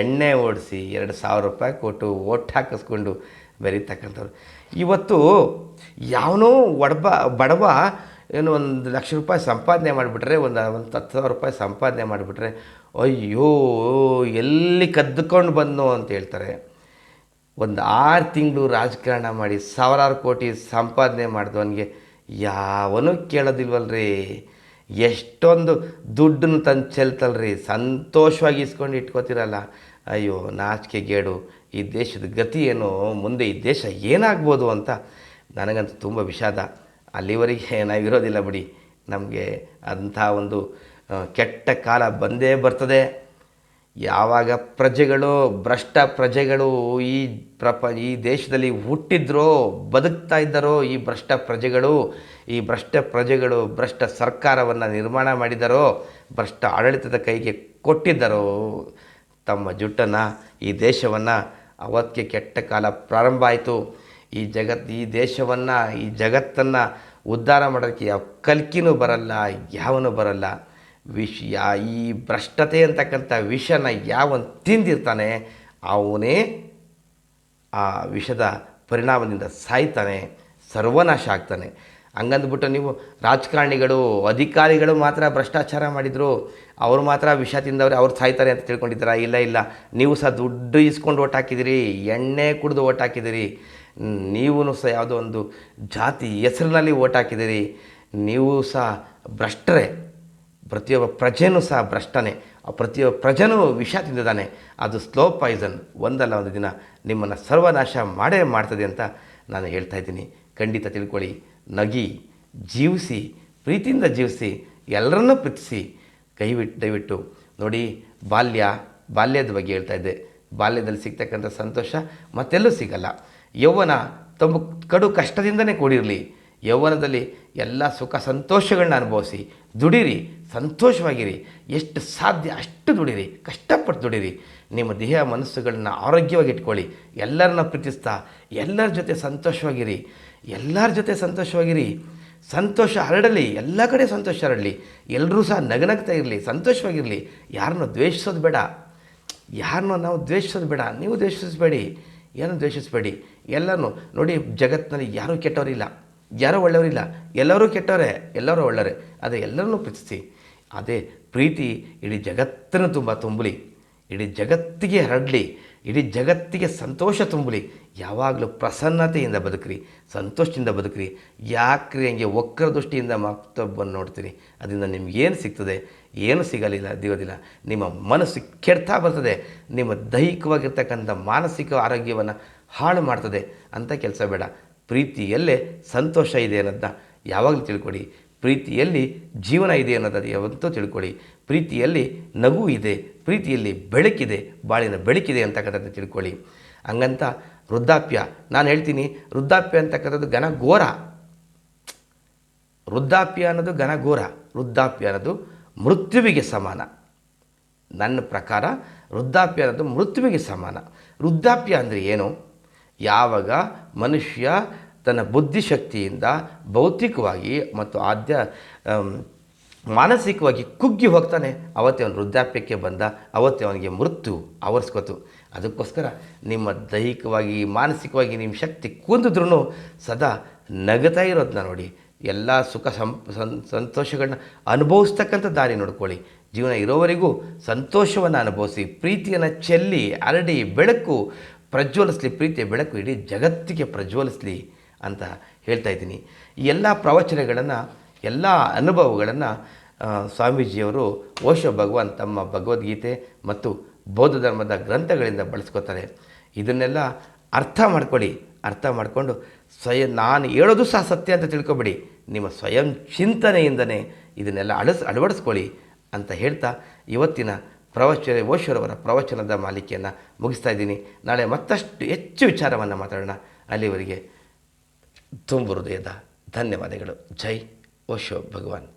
S1: ಎಣ್ಣೆ ಓಡಿಸಿ ಎರಡು ಸಾವಿರ ರೂಪಾಯಿ ಕೊಟ್ಟು ಓಟ್ ಹಾಕಿಸ್ಕೊಂಡು ಬೆರೀತಕ್ಕಂಥವ್ರು. ಇವತ್ತು ಯಾವನೋ ಒಡಬ, ಬಡವ ಏನು ಒಂದು ಲಕ್ಷ ರೂಪಾಯಿ ಸಂಪಾದನೆ ಮಾಡಿಬಿಟ್ರೆ, ಒಂದು ಒಂದು ಹತ್ತು ಸಾವಿರ ರೂಪಾಯಿ ಸಂಪಾದನೆ ಮಾಡಿಬಿಟ್ರೆ, ಅಯ್ಯೋ, ಎಲ್ಲಿ ಕದ್ದುಕೊಂಡು ಬಂದು ಅಂತ ಹೇಳ್ತಾರೆ. ಒಂದು ಆರು ತಿಂಗಳು ರಾಜಕಾರಣ ಮಾಡಿ ಸಾವಿರಾರು ಕೋಟಿ ಸಂಪಾದನೆ ಮಾಡಿದವನಿಗೆ ಯಾವನೂ ಕೇಳೋದಿಲ್ವಲ್ರಿ. ಎಷ್ಟೊಂದು ದುಡ್ಡನ್ನು ತಂದು ಚೆಲ್ತಲ್ರಿ. ಸಂತೋಷವಾಗಿ ಇಸ್ಕೊಂಡು ಇಟ್ಕೋತಿರಲ್ಲ. ಅಯ್ಯೋ ನಾಚಿಕೆ ಗೇಡು ಈ ದೇಶದ ಗತಿ ಏನು, ಮುಂದೆ ಈ ದೇಶ ಏನಾಗ್ಬೋದು ಅಂತ ನನಗಂತೂ ತುಂಬ ವಿಷಾದ. ಅಲ್ಲಿವರೆಗೆ ನಾವಿರೋದಿಲ್ಲ ಬಿಡಿ. ನಮಗೆ ಅಂಥ ಒಂದು ಕೆಟ್ಟ ಕಾಲ ಬಂದೇ ಬರ್ತದೆ. ಯಾವಾಗ ಪ್ರಜೆಗಳು, ಭ್ರಷ್ಟ ಪ್ರಜೆಗಳು ಈ ಪ್ರಪ, ಈ ದೇಶದಲ್ಲಿ ಹುಟ್ಟಿದ್ರೋ, ಬದುಕ್ತಾ ಇದ್ದರೋ ಈ ಭ್ರಷ್ಟ ಪ್ರಜೆಗಳು, ಈ ಭ್ರಷ್ಟ ಪ್ರಜೆಗಳು ಭ್ರಷ್ಟ ಸರ್ಕಾರವನ್ನು ನಿರ್ಮಾಣ ಮಾಡಿದರೋ, ಭ್ರಷ್ಟ ಆಡಳಿತದ ಕೈಗೆ ಕೊಟ್ಟಿದ್ದರೋ, ತಮ್ಮ ಜುಟ್ಟನ್ನು, ಈ ದೇಶವನ್ನು ಅವತ್ತಿಗೆ ಕೆಟ್ಟ ಕಾಲ ಪ್ರಾರಂಭ ಆಯಿತು. ಈ ಜಗತ್, ಈ ದೇಶವನ್ನು, ಈ ಜಗತ್ತನ್ನು ಉದ್ಧಾರ ಮಾಡೋಕ್ಕೆ ಯಾವ ಕಲ್ಕಿನೂ ಬರಲ್ಲ, ಯಾವನೂ ಬರಲ್ಲ. ವಿಷ ಯಾ ಈ ಭ್ರಷ್ಟತೆ ಅಂತಕ್ಕಂಥ ವಿಷನ ಯಾವನ್ ತಿಂದಿರ್ತಾನೆ, ಅವನೇ ಆ ವಿಷದ ಪರಿಣಾಮದಿಂದ ಸಾಯ್ತಾನೆ, ಸರ್ವನಾಶ ಆಗ್ತಾನೆ. ಹಂಗಂದ್ಬಿಟ್ಟು ನೀವು ರಾಜಕಾರಣಿಗಳು, ಅಧಿಕಾರಿಗಳು ಮಾತ್ರ ಭ್ರಷ್ಟಾಚಾರ ಮಾಡಿದರು, ಅವ್ರು ಮಾತ್ರ ವಿಷ ತಿಂದವ್ರೆ, ಅವ್ರು ಸಾಯ್ತಾರೆ ಅಂತ ತಿಳ್ಕೊಂಡಿದ್ದೀರಾ? ಇಲ್ಲ ಇಲ್ಲ. ನೀವು ಸಹ ದುಡ್ಡು ಇಸ್ಕೊಂಡು ಓಟ್ ಹಾಕಿದಿರಿ ಎಣ್ಣೆ ಕುಡಿದು ಓಟ್ ಹಾಕಿದಿರಿ ನೀವು ಸಹ ಯಾವುದೋ ಒಂದು ಜಾತಿ ಹೆಸರಿನಲ್ಲಿ ಓಟ್ ಹಾಕಿದಿರಿ ನೀವು ಸಹ ಭ್ರಷ್ಟರೇ. ಪ್ರತಿಯೊಬ್ಬ ಪ್ರಜೆನೂ ಸಹ ಭ್ರಷ್ಟನೇ. ಆ ಪ್ರತಿಯೊಬ್ಬ ಪ್ರಜೆನೂ ವಿಷ ತಿಂದಿದ್ದಾನೆ. ಅದು ಸ್ಲೋ ಪಾಯ್ಸನ್ ಒಂದಲ್ಲ ಒಂದು ದಿನ ನಿಮ್ಮನ್ನು ಸರ್ವನಾಶ ಮಾಡೇ ಮಾಡ್ತದೆ ಅಂತ ನಾನು ಹೇಳ್ತಾ ಇದ್ದೀನಿ. ಖಂಡಿತ ತಿಳ್ಕೊಳ್ಳಿ. ನಗಿ, ಜೀವಿಸಿ, ಪ್ರೀತಿಯಿಂದ ಜೀವಿಸಿ, ಎಲ್ಲರನ್ನೂ ಪ್ರೀತಿಸಿ ಕೈಬಿಟ್ಟು ದಯವಿಟ್ಟು ನೋಡಿ ಬಾಲ್ಯ, ಬಾಲ್ಯದ ಬಗ್ಗೆ ಹೇಳ್ತಾ ಇದ್ದೆ. ಬಾಲ್ಯದಲ್ಲಿ ಸಿಗ್ತಕ್ಕಂಥ ಸಂತೋಷ ಮತ್ತೆಲ್ಲೂ ಸಿಗಲ್ಲ. ಯೌವನ ತಮ್ಮ ಕಡು ಕಷ್ಟದಿಂದನೇ ಕೂಡಿರಲಿ. ಯೌವನದಲ್ಲಿ ಎಲ್ಲ ಸುಖ ಸಂತೋಷಗಳನ್ನ ಅನುಭವಿಸಿ, ದುಡಿರಿ, ಸಂತೋಷವಾಗಿರಿ. ಎಷ್ಟು ಸಾಧ್ಯ ಅಷ್ಟು ದುಡಿರಿ, ಕಷ್ಟಪಟ್ಟು ದುಡಿರಿ. ನಿಮ್ಮ ದೇಹ ಮನಸ್ಸುಗಳನ್ನ ಆರೋಗ್ಯವಾಗಿ ಇಟ್ಕೊಳ್ಳಿ. ಎಲ್ಲರನ್ನ ಪ್ರೀತಿಸ್ತಾ, ಎಲ್ಲರ ಜೊತೆ ಸಂತೋಷವಾಗಿರಿ. ಎಲ್ಲರ ಜೊತೆ ಸಂತೋಷವಾಗಿರಿ. ಸಂತೋಷ ಹರಡಲಿ, ಎಲ್ಲ ಕಡೆ ಸಂತೋಷ ಹರಡಲಿ. ಎಲ್ಲರೂ ಸಹ ನಗನಗ್ತಾ ಇರಲಿ, ಸಂತೋಷವಾಗಿರಲಿ. ಯಾರನ್ನೂ ದ್ವೇಷಿಸೋದು ಬೇಡ. ಯಾರನ್ನೂ ನಾವು ದ್ವೇಷಿಸೋದು ಬೇಡ. ನೀವು ದ್ವೇಷಿಸಬೇಡಿ, ಏನು ದ್ವೇಷಿಸಬೇಡಿ. ಎಲ್ಲನೂ ನೋಡಿ, ಜಗತ್ತಿನಲ್ಲಿ ಯಾರೂ ಕೆಟ್ಟವರಿಲ್ಲ. ಯಾರೂ ಒಳ್ಳೆಯವರಿಲ್ಲ. ಎಲ್ಲರೂ ಕೆಟ್ಟವರೇ, ಎಲ್ಲರೂ ಒಳ್ಳೆಯವರೇ. ಅದೇ ಎಲ್ಲರನ್ನೂ ಪ್ರೀತಿಸಿ. ಅದೇ ಪ್ರೀತಿ ಇಡೀ ಜಗತ್ತನ್ನು ತುಂಬ ತುಂಬಲಿ. ಇಡೀ ಜಗತ್ತಿಗೆ ಹರಡಲಿ. ಇಡೀ ಜಗತ್ತಿಗೆ ಸಂತೋಷ ತುಂಬಲಿ. ಯಾವಾಗಲೂ ಪ್ರಸನ್ನತೆಯಿಂದ ಬದುಕ್ರಿ, ಸಂತೋಷದಿಂದ ಬದುಕ್ರಿ. ಯಾಕ್ರಿ ಹಂಗೆ ವಕ್ರ ದೃಷ್ಟಿಯಿಂದ ಮತ್ತೊಬ್ಬನ್ನು ನೋಡ್ತೀರಿ? ಅದರಿಂದ ನಿಮ್ಗೇನು ಸಿಗ್ತದೆ? ಏನು ಸಿಗಲಿಲ್ಲ ದಿಗೋದಿಲ್ಲ ನಿಮ್ಮ ಮನಸ್ಸು ಕೆಡ್ತಾ ಬರ್ತದೆ. ನಿಮ್ಮ ದೈಹಿಕವಾಗಿರ್ತಕ್ಕಂಥ ಮಾನಸಿಕ ಆರೋಗ್ಯವನ್ನು ಹಾಳು ಮಾಡ್ತದೆ. ಅಂಥ ಕೆಲಸ ಬೇಡ. ಪ್ರೀತಿಯಲ್ಲೇ ಸಂತೋಷ ಇದೆ ಅನ್ನೋದನ್ನ ಯಾವಾಗಲೂ ತಿಳ್ಕೊಡಿ. ಪ್ರೀತಿಯಲ್ಲಿ ಜೀವನ ಇದೆ ಅನ್ನೋದು ಯಾವತ್ತೂ ತಿಳ್ಕೊಳ್ಳಿ ಪ್ರೀತಿಯಲ್ಲಿ ನಗು ಇದೆ. ಪ್ರೀತಿಯಲ್ಲಿ ಬೆಳಕಿದೆ, ಬಾಳಿನ ಬೆಳಕಿದೆ ಅಂತಕ್ಕಂಥದ್ದು ತಿಳ್ಕೊಳ್ಳಿ. ಹಂಗಂತ ವೃದ್ಧಾಪ್ಯ, ನಾನು ಹೇಳ್ತೀನಿ, ವೃದ್ಧಾಪ್ಯ ಅಂತಕ್ಕಂಥದ್ದು ಘನ ಘೋರ. ವೃದ್ಧಾಪ್ಯ ಅನ್ನೋದು ಘನ ಘೋರ, ವೃದ್ಧಾಪ್ಯ ಅನ್ನೋದು ಮೃತ್ಯುವಿಗೆ ಸಮಾನ. ನನ್ನ ಪ್ರಕಾರ ವೃದ್ಧಾಪ್ಯ ಅನ್ನೋದು ಮೃತ್ಯುವಿಗೆ ಸಮಾನ. ವೃದ್ಧಾಪ್ಯ ಅಂದರೆ ಏನು? ಯಾವಾಗ ಮನುಷ್ಯ ತನ್ನ ಬುದ್ಧಿಶಕ್ತಿಯಿಂದ ಭೌತಿಕವಾಗಿ ಮತ್ತು ಆದ್ಯ ಮಾನಸಿಕವಾಗಿ ಕುಗ್ಗಿ ಹೋಗ್ತಾನೆ. ಅವತ್ತೇ ಅವನು ವೃದ್ಧಾಪ್ಯಕ್ಕೆ ಬಂದ. ಅವತ್ತೇ ಅವನಿಗೆ ಮೃತ್ಯು ಆವರಿಸ್ಕೊತು. ಅದಕ್ಕೋಸ್ಕರ ನಿಮ್ಮ ದೈಹಿಕವಾಗಿ, ಮಾನಸಿಕವಾಗಿ ನಿಮ್ಮ ಶಕ್ತಿ ಕುಂದಿದ್ರೂ ಸದಾ ನಗತಾ ಇರೋದನ್ನ ನೋಡಿ. ಎಲ್ಲ ಸುಖ ಸಂ ಸಂತೋಷಗಳನ್ನ ಅನುಭವಿಸ್ತಕ್ಕಂಥ ದಾರಿ ನೋಡ್ಕೊಳ್ಳಿ. ಜೀವನ ಇರೋವರೆಗೂ ಸಂತೋಷವನ್ನು ಅನುಭವಿಸಿ, ಪ್ರೀತಿಯನ್ನು ಚೆಲ್ಲಿ ಅರಡಿ ಬೆಳಕು, ಪ್ರಜ್ವಲಿಸಲಿ, ಪ್ರೀತಿಯ ಬೆಳಕು ಇಡೀ ಜಗತ್ತಿಗೆ ಪ್ರಜ್ವಲಿಸಲಿ ಅಂತ ಹೇಳ್ತಾ ಇದ್ದೀನಿ. ಎಲ್ಲ ಪ್ರವಚನಗಳನ್ನು ಎಲ್ಲ ಅನುಭವಗಳನ್ನು ಸ್ವಾಮೀಜಿಯವರು ಓಶೋ ಭಗವಾನ್ ತಮ್ಮ ಭಗವದ್ಗೀತೆ ಮತ್ತು ಬೌದ್ಧ ಧರ್ಮದ ಗ್ರಂಥಗಳಿಂದ ಬಳಸ್ಕೋತಾರೆ. ಇದನ್ನೆಲ್ಲ ಅರ್ಥ ಮಾಡ್ಕೊಳ್ಳಿ. ಅರ್ಥ ಮಾಡಿಕೊಂಡು ಸ್ವಯಂ ನಾನು ಹೇಳೋದು ಸಹ ಸತ್ಯ ಅಂತ ತಿಳ್ಕೊಬೇಡಿ. ನಿಮ್ಮ ಸ್ವಯಂ ಚಿಂತನೆಯಿಂದನೇ ಇದನ್ನೆಲ್ಲ ಅಳಸ್, ಅಳವಡಿಸ್ಕೊಳ್ಳಿ ಅಂತ ಹೇಳ್ತಾ ಇವತ್ತಿನ ಪ್ರವಚನ ಓಶೋರವರ ಪ್ರವಚನದ ಮಾಲಿಕೆಯನ್ನು ಮುಗಿಸ್ತಾ ಇದ್ದೀನಿ. ನಾಳೆ ಮತ್ತಷ್ಟು ಹೆಚ್ಚು ವಿಚಾರವನ್ನು ಮಾತಾಡೋಣ. ಅಲ್ಲಿವರೆಗೆ ತುಂಬು ಹೃದಯದ ಧನ್ಯವಾದಗಳು. ಜೈ ಓಶೋ ಭಗವಾನ್